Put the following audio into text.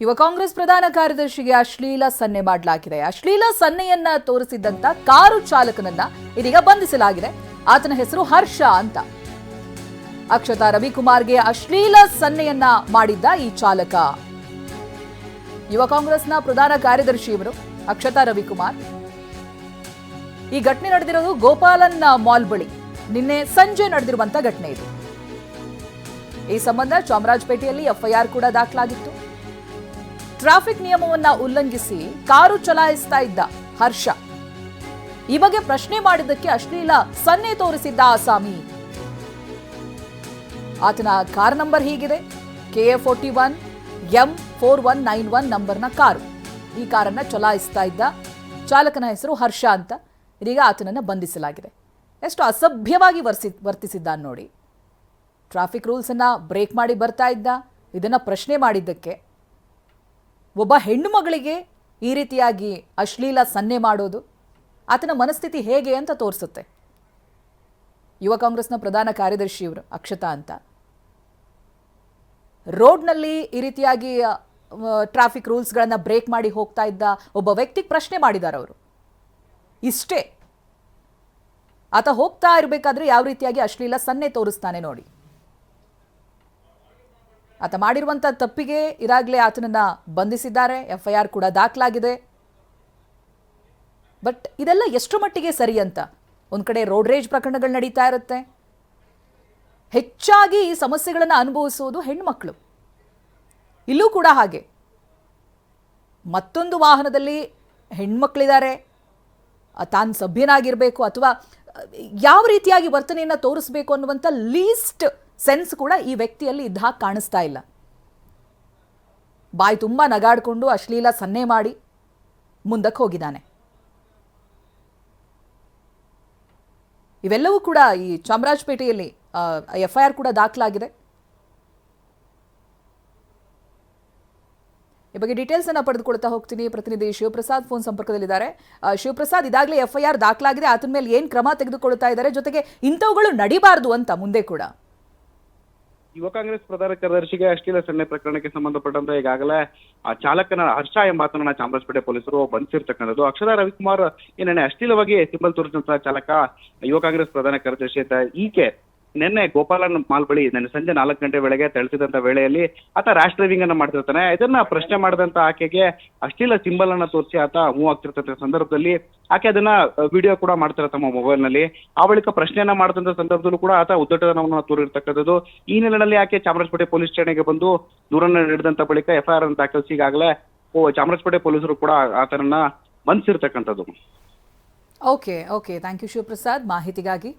ಯುವ ಕಾಂಗ್ರೆಸ್ ಪ್ರಧಾನ ಕಾರ್ಯದರ್ಶಿಗೆ ಅಶ್ಲೀಲ ಸನ್ನೆ ಮಾಡಲಾಗಿದೆ. ಅಶ್ಲೀಲ ಸನ್ನೆಯನ್ನ ತೋರಿಸಿದ್ದಂತ ಕಾರು ಚಾಲಕನನ್ನ ಇದೀಗ ಬಂಧಿಸಲಾಗಿದೆ. ಆತನ ಹೆಸರು ಹರ್ಷ ಅಂತ. ಅಕ್ಷತಾ ರವಿಕುಮಾರ್ಗೆ ಅಶ್ಲೀಲ ಸನ್ನೆಯನ್ನ ಮಾಡಿದ್ದ ಈ ಚಾಲಕ. ಯುವ ಕಾಂಗ್ರೆಸ್ನ ಪ್ರಧಾನ ಕಾರ್ಯದರ್ಶಿ ಇವರು, ಅಕ್ಷತಾ ರವಿಕುಮಾರ್. ಈ ಘಟನೆ ನಡೆದಿರೋದು ಗೋಪಾಲನ್ ಮಾಲ್ ಬಳಿ. ನಿನ್ನೆ ಸಂಜೆ ನಡೆದಿರುವಂತ ಘಟನೆ ಇದು. ಈ ಸಂಬಂಧ ಚಾಮರಾಜಪೇಟೆಯಲ್ಲಿ ಎಫ್ಐಆರ್ ಕೂಡ ದಾಖಲಾಗಿತ್ತು. ಟ್ರಾಫಿಕ್ ನಿಯಮವನ್ನ ಉಲ್ಲಂಘಿಸಿ ಕಾರು ಚಲಾಯಿಸ್ತಾ ಇದ್ದ ಹರ್ಷ. ಈ ಬಗ್ಗೆ ಪ್ರಶ್ನೆ ಮಾಡಿದ್ದಕ್ಕೆ ಅಶ್ಲೀಲ ಸನ್ನೆ ತೋರಿಸಿದ್ದ ಆಸಾಮಿ. ಆತನ ಕಾರ್ ನಂಬರ್ ಹೀಗಿದೆ. K A forty one, M four one nine one ನಂಬರ್ನ ಕಾರು. ಈ ಕಾರನ್ನ ಚಲಾಯಿಸ್ತಾ ಇದ್ದ ಚಾಲಕನ ಹೆಸರು ಹರ್ಷ ಅಂತ. ಇದೀಗ ಆತನನ್ನು ಬಂಧಿಸಲಾಗಿದೆ. ಎಷ್ಟು ಅಸಭ್ಯವಾಗಿ ವರ್ಸಿ ವರ್ತಿಸಿದ್ದ ನೋಡಿ. ಟ್ರಾಫಿಕ್ ರೂಲ್ಸನ್ನು ಬ್ರೇಕ್ ಮಾಡಿ ಬರ್ತಾ ಇದ್ದ. ಇದನ್ನು ಪ್ರಶ್ನೆ ಮಾಡಿದ್ದಕ್ಕೆ ಒಬ್ಬ ಹೆಣ್ಣು ಮಗಳಿಗೆ ಈ ರೀತಿಯಾಗಿ ಅಶ್ಲೀಲ ಸನ್ನೆ ಮಾಡೋದು ಆತನ ಮನಸ್ಥಿತಿ ಹೇಗೆ ಅಂತ ತೋರಿಸುತ್ತೆ. ಯುವ ಕಾಂಗ್ರೆಸ್ನ ಪ್ರಧಾನ ಕಾರ್ಯದರ್ಶಿ ಇವರು, ಅಕ್ಷತಾ ಅಂತ. ರೋಡ್ನಲ್ಲಿ ಈ ರೀತಿಯಾಗಿ ಟ್ರಾಫಿಕ್ ರೂಲ್ಸ್ಗಳನ್ನು ಬ್ರೇಕ್ ಮಾಡಿ ಹೋಗ್ತಾ ಇದ್ದ ಒಬ್ಬ ವ್ಯಕ್ತಿಗೆ ಪ್ರಶ್ನೆ ಮಾಡಿದ್ದಾರೆ ಅವರು. ಇಷ್ಟೇ. ಆತ ಹೋಗ್ತಾ ಇರಬೇಕಾದ್ರೆ ಯಾವ ರೀತಿಯಾಗಿ ಅಶ್ಲೀಲ ಸನ್ನೆ ತೋರಿಸ್ತಾನೆ ನೋಡಿ. ಆತ ಮಾಡಿರುವಂಥ ತಪ್ಪಿಗೆ ಇರಾಗಲೇ ಆತನನ್ನ ಬಂಧಿಸಿದ್ದಾರೆ. ಎಫ್ಐಆರ್ ಕೂಡ ದಾಖಲಾಗಿದೆ. ಬಟ್ ಇದೆಲ್ಲ ಎಷ್ಟು ಮಟ್ಟಿಗೆ ಸರಿ ಅಂತ? ಒಂದು ಕಡೆ ರೋಡ್ ರೇಜ್ ಪ್ರಕರಣಗಳು ನಡೀತಾ ಇರುತ್ತೆ. ಹೆಚ್ಚಾಗಿ ಈ ಸಮಸ್ಯೆಗಳನ್ನು ಅನುಭವಿಸುವುದು ಹೆಣ್ಮಕ್ಳು. ಇಲ್ಲೂ ಕೂಡ ಹಾಗೆ. ಮತ್ತೊಂದು ವಾಹನದಲ್ಲಿ ಹೆಣ್ಮಕ್ಳಿದ್ದಾರೆ. ತಾನು ಸಭ್ಯನಾಗಿರಬೇಕು ಅಥವಾ ಯಾವ ರೀತಿಯಾಗಿ ವರ್ತನೆಯನ್ನು ತೋರಿಸ್ಬೇಕು ಅನ್ನುವಂಥ ಲೀಸ್ಟ್ ಸೆನ್ಸ್ ಕೂಡ ಈ ವ್ಯಕ್ತಿಯಲ್ಲಿ ಇದ್ದ ಹಾಗೆ ಕಾಣಿಸ್ತಾ ಇಲ್ಲ. ಬಾಯಿ ತುಂಬ ನಗಾಡಿಕೊಂಡು ಅಶ್ಲೀಲ ಸನ್ನೆ ಮಾಡಿ ಮುಂದಕ್ಕೆ ಹೋಗಿದ್ದಾನೆ. ಇವೆಲ್ಲವೂ ಕೂಡ ಈ ಚಾಮರಾಜಪೇಟೆಯಲ್ಲಿ ಎಫ್ ಐ ಆರ್ ಕೂಡ ದಾಖಲಾಗಿದೆ. ಈ ಬಗ್ಗೆ ಡೀಟೇಲ್ಸ್ ಅನ್ನ ಪಡೆದುಕೊಳ್ತಾ ಹೋಗ್ತೀನಿ. ಪ್ರತಿನಿಧಿ ಶಿವಪ್ರಸಾದ್ ಫೋನ್ ಸಂಪರ್ಕದಲ್ಲಿದ್ದಾರೆ. ಶಿವಪ್ರಸಾದ್, ಇದಾಗಲೇ ಆರ್ ದಾಖಲಾಗಿದೆ. ಆತನ ಮೇಲೆ ಏನು ಕ್ರಮ ತೆಗೆದುಕೊಳ್ತಾ ಇದ್ದಾರೆ? ಜೊತೆಗೆ ಇಂಥವುಗಳು ನಡಿಬಾರ್ದು ಅಂತ ಮುಂದೆ ಕೂಡ. ಯುವ ಕಾಂಗ್ರೆಸ್ ಪ್ರಧಾನ ಕಾರ್ಯದರ್ಶಿಗೆ ಅಶ್ಲೀಲ ಸಣ್ಣ ಪ್ರಕರಣಕ್ಕೆ ಸಂಬಂಧಪಟ್ಟಂತೆ ಈಗಾಗಲೇ, ಆ ಚಾಲಕನ ಹರ್ಷ ಎಂಬಾತನನ್ನ ಚಾಮರಾಜಪೇಟೆ ಪೊಲೀಸರು ಬಂಧಿಸಿರ್ತಕ್ಕಂಥದ್ದು ಅಕ್ಷರ ರವಿಕುಮಾರ್ ಏನೇ ಅಶ್ಲೀಲವಾಗಿ ಸಿಂಬಲ್ ತೋರಿಸಿದಂತಹ ಚಾಲಕ ಯುವ ಕಾಂಗ್ರೆಸ್ ಪ್ರಧಾನ ಕಾರ್ಯದರ್ಶಿ ಅಂತ, ಈಕೆ ನಿನ್ನೆ ಗೋಪಾಲನ್ ಮಾಲ್ ಬಳಿ, ನಿನ್ನೆ ಸಂಜೆ ನಾಲ್ಕು ಗಂಟೆ ವೇಳೆಗೆ ತಳಿಸಿದಂತ ವೇಳೆಯಲ್ಲಿ ಆತ ರ್ಯಾಶ್ ಡ್ರೈವಿಂಗ್ ಅನ್ನ ಮಾಡ್ತಿರ್ತಾನೆ. ಇದನ್ನ ಪ್ರಶ್ನೆ ಮಾಡಿದಂತ ಆಕೆಗೆ ಅಶ್ಲೀಲ ಸಿಂಬಲ್ ಅನ್ನ ತೋರಿಸಿ ಆತ ಮೂವ್ ಆಗ್ತಿರ್ತಂತ ಸಂದರ್ಭದಲ್ಲಿ ಆಕೆ ಅದನ್ನ ವಿಡಿಯೋ ಕೂಡ ಮಾಡ್ತಾರೆ ತಮ್ಮ ಮೊಬೈಲ್ನಲ್ಲಿ. ಆ ಬಳಿಕ ಪ್ರಶ್ನೆಯನ್ನ ಮಾಡಿದಂತ ಸಂದರ್ಭದಲ್ಲೂ ಕೂಡ ಆತ ಉದ್ದಟತನವನ್ನು ತೋರಿರ್ತಕ್ಕಂಥದ್ದು. ಈ ನೆಲೆಯಲ್ಲಿ ಆಕೆ ಚಾಮರಾಜಪೇಟೆ ಪೊಲೀಸ್ ಠಾಣೆಗೆ ಬಂದು ದೂರನ್ನ ನೀಡಿದಂತ ಬಳಿಕ ಎಫ್ಐಆರ್ ಅನ್ನು ದಾಖಲಿಸಿ, ಈಗಾಗಲೇ ಚಾಮರಾಜಪೇಟೆ ಪೊಲೀಸರು ಕೂಡ ಆತನನ್ನ ಬಂಧಿಸಿರ್ತಕ್ಕಂಥದ್ದು. Okay okay thank you Shivaprasad ಮಾಹಿತಿಗಾಗಿ